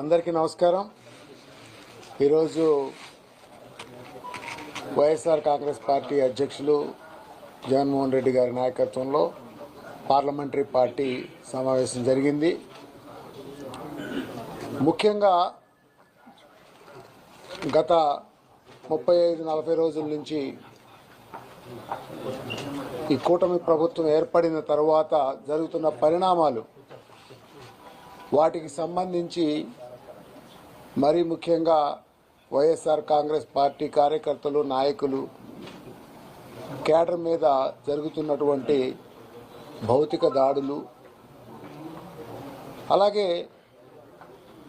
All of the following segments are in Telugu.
అందరికీ నమస్కారం. ఈరోజు వైఎస్ఆర్ కాంగ్రెస్ పార్టీ అధ్యక్షులు జగన్మోహన్ రెడ్డి గారి నాయకత్వంలో పార్లమెంటరీ పార్టీ సమావేశం జరిగింది. ముఖ్యంగా గత ముప్పై ఐదు నలభై రోజుల నుంచి ఈ కూటమి ప్రభుత్వం ఏర్పడిన తర్వాత జరుగుతున్న పరిణామాలు వాటికి సంబంధించి మరీ ముఖ్యంగా వైఎస్ఆర్ కాంగ్రెస్ పార్టీ కార్యకర్తలు నాయకులు కేడర్ మీద జరుగుతున్నటువంటి భౌతిక దాడులు. అలాగే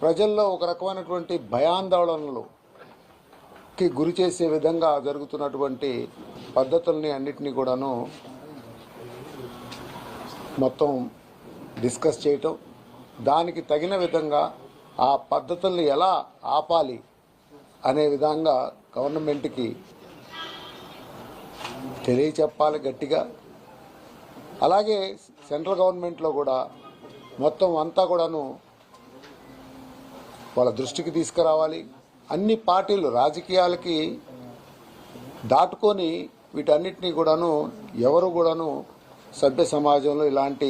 ప్రజల్లో ఒక రకమైనటువంటి భయాందోళనలుకి గురి చేసే విధంగా జరుగుతున్నటువంటి పద్ధతుల్ని అన్నిటినీ కూడాను మొత్తం డిస్కస్ చేయటం. దానికి తగిన విధంగా ఆ పద్ధతుల్ని ఎలా ఆపాలి అనే విధంగా గవర్నమెంట్కి తెలియచెప్పాలి గట్టిగా. అలాగే సెంట్రల్ గవర్నమెంట్లో కూడా మొత్తం అంతా కూడాను వాళ్ళ దృష్టికి తీసుకురావాలి. అన్ని పార్టీలు రాజకీయాలకి దాటుకొని వీటన్నిటినీ కూడాను ఎవరు కూడాను సభ్య సమాజంలో ఇలాంటి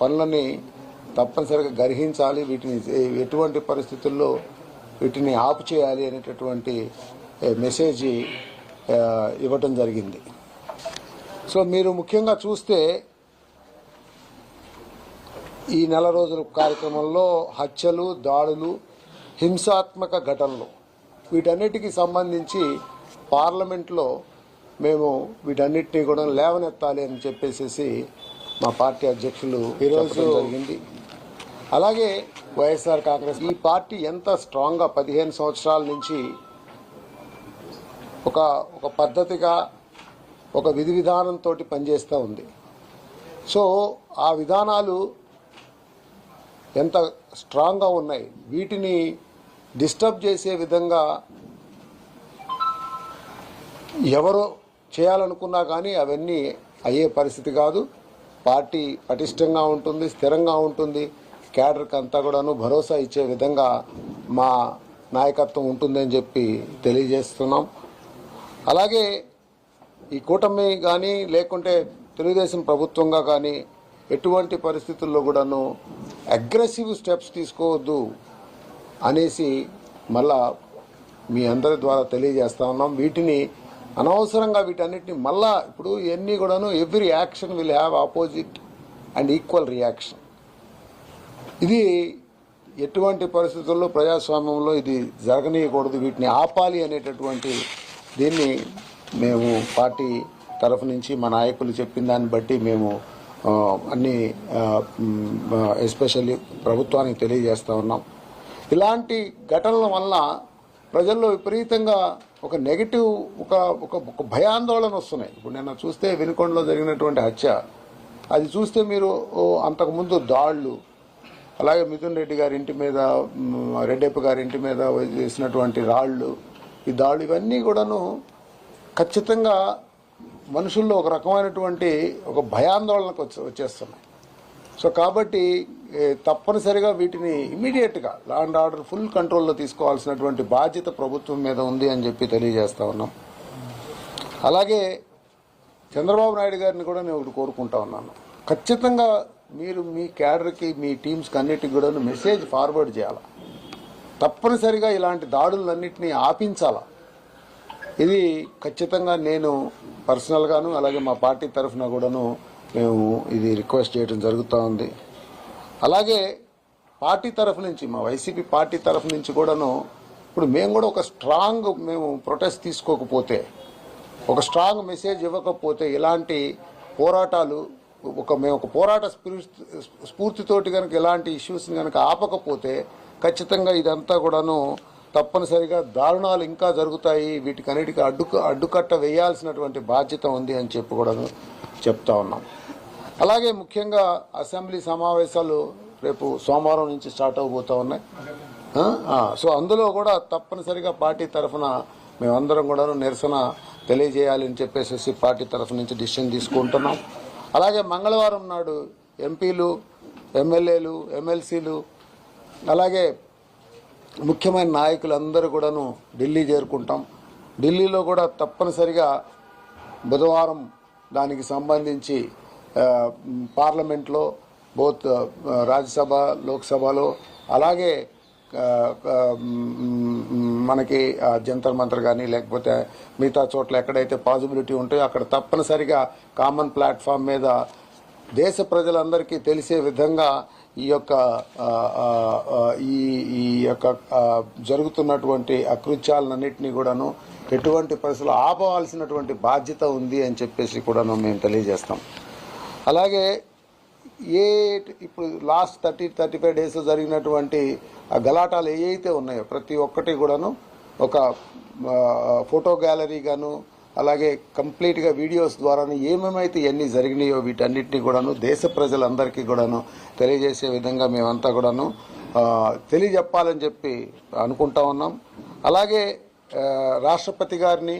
పనులని తప్పనిసరిగా గ్రహించాలి వీటిని ఎటువంటి పరిస్థితుల్లో వీటిని ఆపు చేయాలి అనేటటువంటి మెసేజ్ ఇవ్వటం జరిగింది. సో మీరు ముఖ్యంగా చూస్తే ఈ నెల రోజుల కార్యక్రమంలో హత్యలు దాడులు హింసాత్మక ఘటనలు వీటన్నిటికి సంబంధించి పార్లమెంట్లో మేము వీటన్నిటిని కూడా లేవనెత్తాలి అని చెప్పేసి మా పార్టీ అధ్యక్షులు ఈరోజు జరిగింది. అలాగే వైఎస్ఆర్ కాంగ్రెస్ ఈ పార్టీ ఎంత స్ట్రాంగ్గా పదిహేను సంవత్సరాల నుంచి ఒక ఒక పద్ధతిగా ఒక విధి విధానంతో పనిచేస్తూ ఉంది. సో ఆ విధానాలు ఎంత స్ట్రాంగ్గా ఉన్నాయి వీటిని డిస్టర్బ్ చేసే విధంగా ఎవరో చేయాలనుకున్నా కానీ అవన్నీ అయ్యే పరిస్థితి కాదు. పార్టీ పటిష్టంగా ఉంటుంది స్థిరంగా ఉంటుంది. క్యాడర్కి అంతా కూడాను భరోసా ఇచ్చే విధంగా మా నాయకత్వం ఉంటుందని చెప్పి తెలియజేస్తున్నాం. అలాగే ఈ కూటమి కానీ లేకుంటే తెలుగుదేశం ప్రభుత్వంగా కానీ ఎటువంటి పరిస్థితుల్లో కూడాను అగ్రెసివ్ స్టెప్స్ తీసుకోవద్దు అనేసి మళ్ళా మీ అందరి ద్వారా తెలియజేస్తా ఉన్నాం. వీటిని అనవసరంగా వీటన్నిటిని మళ్ళా ఇప్పుడు ఇవన్నీ కూడాను every action will have opposite and equal reaction. ఇది ఎటువంటి పరిస్థితుల్లో ప్రజాస్వామ్యంలో ఇది జరగనీయకూడదు వీటిని ఆపాలి అనేటటువంటి దీన్ని మేము పార్టీ తరఫు నుంచి మా నాయకులు చెప్పిన దాన్ని బట్టి మేము అన్ని ఎస్పెషల్లీ ప్రభుత్వానికి తెలియజేస్తూ ఉన్నాం. ఇలాంటి ఘటనల వల్ల ప్రజల్లో విపరీతంగా ఒక నెగిటివ్ ఒక ఒక ఒక భయాందోళన వస్తున్నాయి. ఇప్పుడు నిన్న చూస్తే వెనుకొండలో జరిగినటువంటి హత్య. అది చూస్తే మీరు అంతకుముందు దాళ్ళు అలాగే మిథున్ రెడ్డి గారి ఇంటి మీద రెడ్డప్ప గారి ఇంటి మీద చేసినటువంటి రాళ్ళు ఈ దాళ్ళు ఇవన్నీ కూడాను ఖచ్చితంగా మనుషుల్లో ఒక రకమైనటువంటి ఒక భయాందోళనకు వచ్చే వచ్చేస్తున్నాయి. సో కాబట్టి తప్పనిసరిగా వీటిని ఇమీడియట్గా లా అండ్ ఆర్డర్ ఫుల్ కంట్రోల్లో తీసుకోవాల్సినటువంటి బాధ్యత ప్రభుత్వం మీద ఉంది అని చెప్పి తెలియజేస్తా ఉన్నాం. అలాగే చంద్రబాబు నాయుడు గారిని కూడా నేను ఒకటి కోరుకుంటా ఉన్నాను. ఖచ్చితంగా మీరు మీ క్యాడర్కి మీ టీమ్స్కి అన్నిటికి కూడా మెసేజ్ ఫార్వర్డ్ చేయాలి? తప్పనిసరిగా ఇలాంటి దాడులన్నింటినీ ఆపించాలా? ఇది ఖచ్చితంగా నేను పర్సనల్గాను అలాగే మా పార్టీ తరఫున కూడాను మేము ఇది రిక్వెస్ట్ చేయడం జరుగుతూ ఉంది. అలాగే పార్టీ తరఫు నుంచి మా వైసీపీ పార్టీ తరఫు నుంచి కూడాను ఇప్పుడు మేము కూడా ఒక స్ట్రాంగ్ మేము ప్రొటెస్ట్ తీసుకోకపోతే ఒక స్ట్రాంగ్ మెసేజ్ ఇవ్వకపోతే ఇలాంటి పోరాటాలు ఒక మేము ఒక పోరాట స్పిరిట్ స్ఫూర్తితోటి కనుక ఇలాంటి ఇష్యూస్ని కనుక ఆపకపోతే ఖచ్చితంగా ఇదంతా కూడాను తప్పనిసరిగా దారుణాలు ఇంకా జరుగుతాయి. వీటికన్నిటికీ అడ్డు అడ్డుకట్ట వేయాల్సినటువంటి బాధ్యత ఉంది అని చెప్పి కూడాను చెప్తా ఉన్నాం. అలాగే ముఖ్యంగా అసెంబ్లీ సమావేశాలు రేపు సోమవారం నుంచి స్టార్ట్ అవబోతూ ఉన్నాయి. సో అందులో కూడా తప్పనిసరిగా పార్టీ తరఫున మేమందరం కూడాను నిరసన తెలియజేయాలి అని చెప్పేసి పార్టీ తరఫు నుంచి డిసిషన్ తీసుకుంటున్నాం. అలాగే మంగళవారం నాడు ఎంపీలు ఎమ్మెల్యేలు ఎమ్మెల్సీలు అలాగే ముఖ్యమైన నాయకులందరూ కూడాను ఢిల్లీ చేరుకుంటాం. ఢిల్లీలో కూడా తప్పనిసరిగా బుధవారం దానికి సంబంధించి పార్లమెంట్లో బోత్ రాజ్యసభ లోక్సభలో అలాగే మనకి జంతర్ మంతర్ కానీ లేకపోతే మిగతా చోట్ల ఎక్కడైతే పాజిబిలిటీ ఉంటాయో అక్కడ తప్పనిసరిగా కామన్ ప్లాట్ఫామ్ మీద దేశ ప్రజలందరికీ తెలిసే విధంగా ఈ యొక్క ఈ ఈ యొక్క జరుగుతున్నటువంటి అకృత్యాలన్నింటినీ కూడాను ఎటువంటి పరిస్థితులు ఆపవలసినటువంటి బాధ్యత ఉంది అని చెప్పేసి కూడాను మేము తెలియజేస్తాం. అలాగే ఏ ఇప్పుడు last thirty thirty five days జరిగినటువంటి ఆ గలాటాలు ఏవైతే ఉన్నాయో ప్రతి ఒక్కటి కూడాను ఒక ఫోటో గ్యాలరీ గాను అలాగే కంప్లీట్గా వీడియోస్ ద్వారాను ఏమేమైతే ఇవన్నీ జరిగినాయో వీటన్నిటిని కూడాను దేశ ప్రజలందరికీ కూడాను తెలియజేసే విధంగా మేమంతా కూడాను తెలియజెప్పాలని చెప్పి అనుకుంటా ఉన్నాం. అలాగే రాష్ట్రపతి గారిని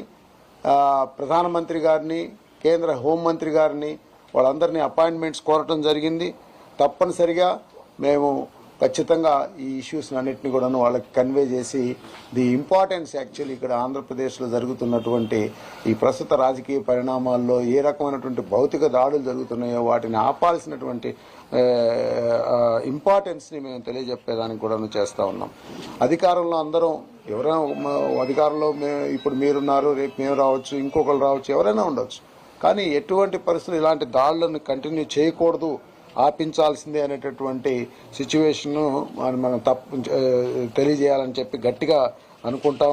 ప్రధానమంత్రి గారిని కేంద్ర హోంమంత్రి గారిని వాళ్ళందరినీ అపాయింట్మెంట్స్ కోరటం జరిగింది. తప్పనిసరిగా మేము ఖచ్చితంగా ఈ ఇష్యూస్ అన్నింటినీ కూడాను వాళ్ళకి కన్వే చేసి ది ఇంపార్టెన్స్ యాక్చువల్లీ ఇక్కడ ఆంధ్రప్రదేశ్లో జరుగుతున్నటువంటి ఈ ప్రస్తుత రాజకీయ పరిణామాల్లో ఏ రకమైనటువంటి భౌతిక దాడులు జరుగుతున్నాయో వాటిని ఆపాల్సినటువంటి ఇంపార్టెన్స్ని మేము తెలియజెప్పేదానికి కూడాను చేస్తూ ఉన్నాం. అధికారంలో అందరం ఎవరైనా అధికారంలో ఇప్పుడు మీరున్నారు రేపు మేము రావచ్చు ఇంకొకరు రావచ్చు ఎవరైనా ఉండొచ్చు. కానీ ఎటువంటి పరిస్థితులు ఇలాంటి దాడులను కంటిన్యూ చేయకూడదు ఆపించాల్సిందే అనేటటువంటి సిచ్యువేషన్ను మనం తప్పు తెలియజేయాలని చెప్పి గట్టిగా అనుకుంటా ఉన్నాం.